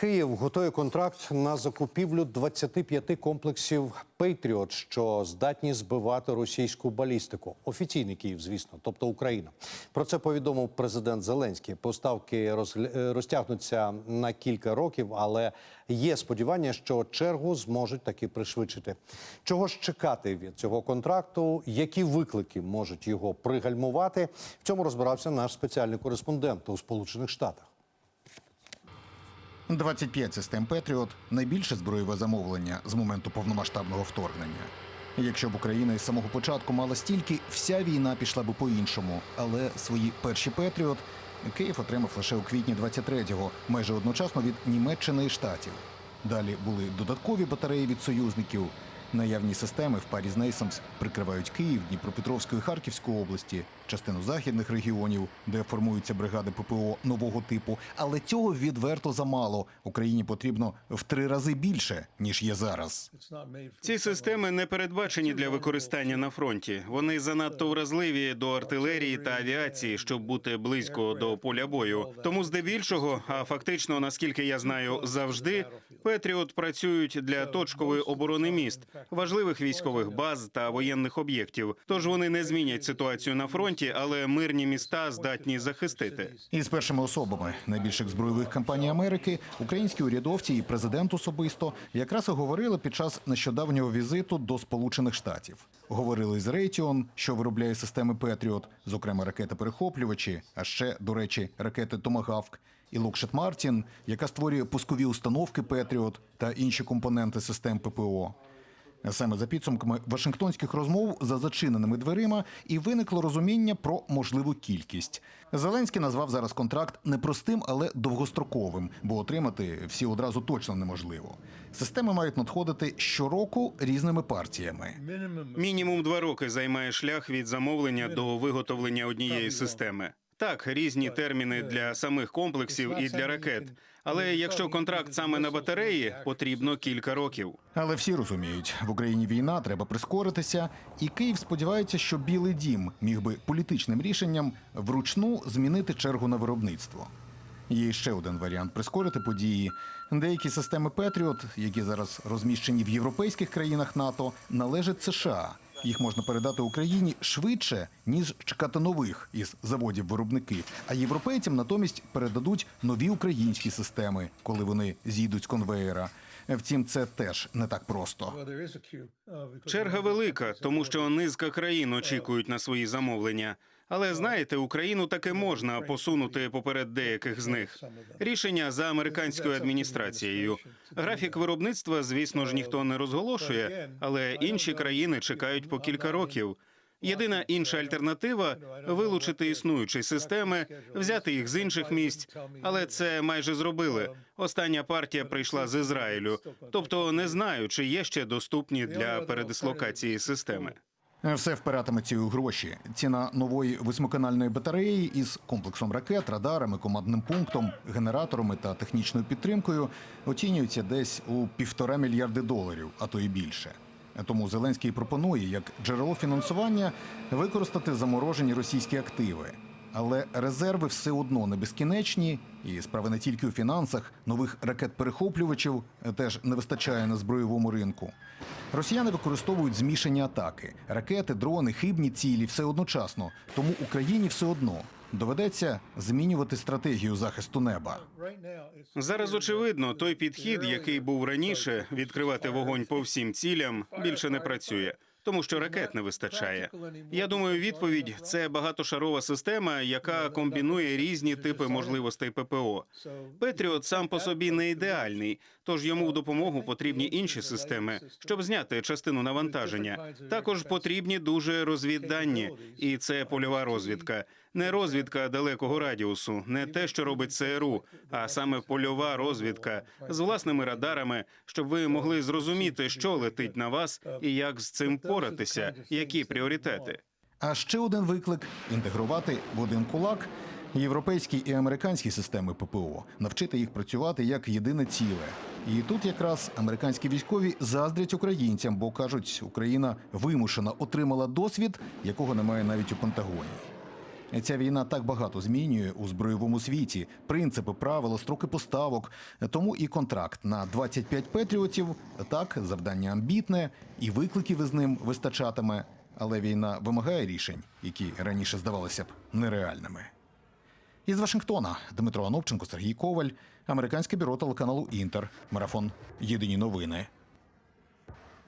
Київ готує контракт на закупівлю 25 комплексів Пейтріот, що здатні збивати російську балістику. Офіційний Київ, звісно, тобто Україна. Про це повідомив президент Зеленський. Поставки е, розтягнуться на кілька років, але є сподівання, що чергу зможуть таки пришвидшити. Чого ж чекати від цього контракту? Які виклики можуть його пригальмувати? В цьому розбирався наш спеціальний кореспондент у Сполучених Штатах. 25 систем Петріот найбільше зброєве замовлення з моменту повномасштабного вторгнення. Якщо б Україна із самого початку мала стільки, вся війна пішла би по-іншому. Але свої перші Петріот Київ отримав лише у квітні 23-го, майже одночасно від Німеччини і Штатів. Далі були додаткові батареї від союзників. Наявні системи в парі з Нейсамс прикривають Київ, Дніпропетровську і Харківську області, частину західних регіонів, де формуються бригади ППО нового типу. Але цього відверто замало. Україні потрібно в три рази більше ніж є зараз. Ці системи не передбачені для використання на фронті. Вони занадто вразливі до артилерії та авіації, щоб бути близько до поля бою. Тому, здебільшого, а фактично, наскільки я знаю, завжди Петріот працюють для точкової оборони міст, важливих військових баз та воєнних об'єктів. Тож вони не змінять ситуацію на фронті, але мирні міста здатні захистити. І з першими особами найбільших збройових кампаній Америки українські урядовці і президент особисто якраз і говорили під час нещодавнього візиту до Сполучених Штатів. Говорили з Raytheon, що виробляє системи Петріот, зокрема ракети-перехоплювачі, а ще, до речі, ракети Томагавк. І Lockheed Martin, яка створює пускові установки Петріот та інші компоненти систем ППО. Саме за підсумками Вашингтонських розмов за зачиненими дверима і виникло розуміння про можливу кількість. Зеленський назвав зараз контракт непростим, але довгостроковим, бо отримати всі одразу точно неможливо. Системи мають надходити щороку різними партіями. Мінімум два роки займає шлях від замовлення до виготовлення однієї системи. Так, різні терміни для самих комплексів і для ракет. Але якщо контракт саме на батареї, потрібно кілька років. Але всі розуміють, в Україні війна, треба прискоритися, і Київ сподівається, що Білий Дім міг би політичним рішенням вручну змінити чергу на виробництво. Є ще один варіант прискорити події. Деякі системи Петріот, які зараз розміщені в європейських країнах НАТО, належать США. Їх можна передати Україні швидше, ніж чекати нових із заводів виробників. А європейцям натомість передадуть нові українські системи, коли вони зійдуть з конвеєра. Втім, це теж не так просто. Черга велика, тому що низка країн очікують на свої замовлення. Але знаєте, Україну таки можна посунути поперед деяких з них. Рішення за американською адміністрацією. Графік виробництва, звісно ж, ніхто не розголошує, але інші країни чекають по кілька років. Єдина інша альтернатива вилучити існуючі системи, взяти їх з інших місць, але це майже зробили. Остання партія прийшла з Ізраїлю, тобто не знаю, чи є ще доступні для передислокації системи. Все впиратиметься у гроші. Ціна нової восьмиканальної батареї із комплексом ракет, радарами, командним пунктом, генераторами та технічною підтримкою оцінюється десь у півтора мільярди доларів, а то і більше. Тому Зеленський пропонує як джерело фінансування використати заморожені російські активи. Але резерви все одно не безкінечні, і справа не тільки у фінансах, нових ракет-перехоплювачів теж не вистачає на збройовому ринку. Росіяни використовують змішані атаки: ракети, дрони, хибні цілі все одночасно. Тому Україні все одно доведеться змінювати стратегію захисту неба. Зараз очевидно, той підхід, який був раніше, відкривати вогонь по всім цілям, більше не працює. Тому що ракет не вистачає. Я думаю, відповідь це багатошарова система, яка комбінує різні типи можливостей ППО. Петріот сам по собі не ідеальний, тож йому в допомогу потрібні інші системи, щоб зняти частину навантаження. Також потрібні дуже розвіддані, і це польова розвідка. Не розвідка далекого радіусу, не те, що робить ЦРУ, а саме польова розвідка з власними радарами, щоб ви могли зрозуміти, що летить на вас і як з цим поратися, які пріоритети. А ще один виклик інтегрувати в один кулак європейські і американські системи ППО, навчити їх працювати як єдине ціле. І тут якраз американські військові заздрять українцям, бо кажуть, Україна вимушена отримала досвід, якого немає навіть у Пентагоні. Ця війна так багато змінює у збройовому світі. Принципи, правила, строки поставок. Тому і контракт на 25 петріотів так завдання амбітне, і викликів із ним вистачатиме. Але війна вимагає рішень, які раніше здавалися б нереальними. Із Вашингтона Дмитро Ановченко, Сергій Коваль, американське бюро телеканалу Інтер. Марафон. Єдині новини.